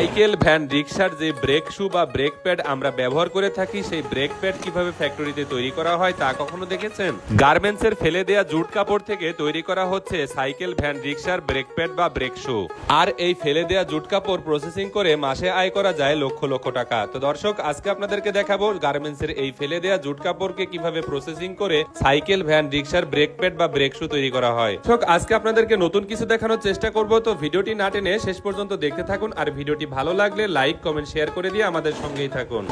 Cycle, van, রিক্সার যে brake shoe বা ব্রেক প্যাড আমরা ব্যবহার করে থাকি, সেই ব্রেক প্যাড কীভাবে ফ্যাক্টরিতে তৈরি করা হয় তা কখনো দেখেছেন? গার্মেন্টসের ফেলে দেয়া জুট কাপড় থেকে তৈরি করা হচ্ছে সাইকেল, ভ্যান, রিক্সার ব্রেক প্যাড বা ব্রেক শু। আর এই ফেলে দেয়া জুট কাপড় প্রসেসিং করে মাসে আয় করা যায় লক্ষ লক্ষ টাকা। তো দর্শক, আজকে আপনাদেরকে দেখাবো গার্মেন্টসের এই ফেলে দেয়া জুট কাপড়কে কীভাবে প্রসেসিং করে সাইকেল, ভ্যান, রিক্সার ব্রেক প্যাড বা ব্রেক শু তৈরি করা হয়। আজকে আপনাদেরকে নতুন কিছু দেখানোর চেষ্টা করব, তো ভিডিওটি না টেনে শেষ পর্যন্ত দেখতে থাকুন আর ভিডিওটি ভালো লাগলে লাইক কমেন্ট শেয়ার করে দিয়ে আমাদের সঙ্গেই থাকুন।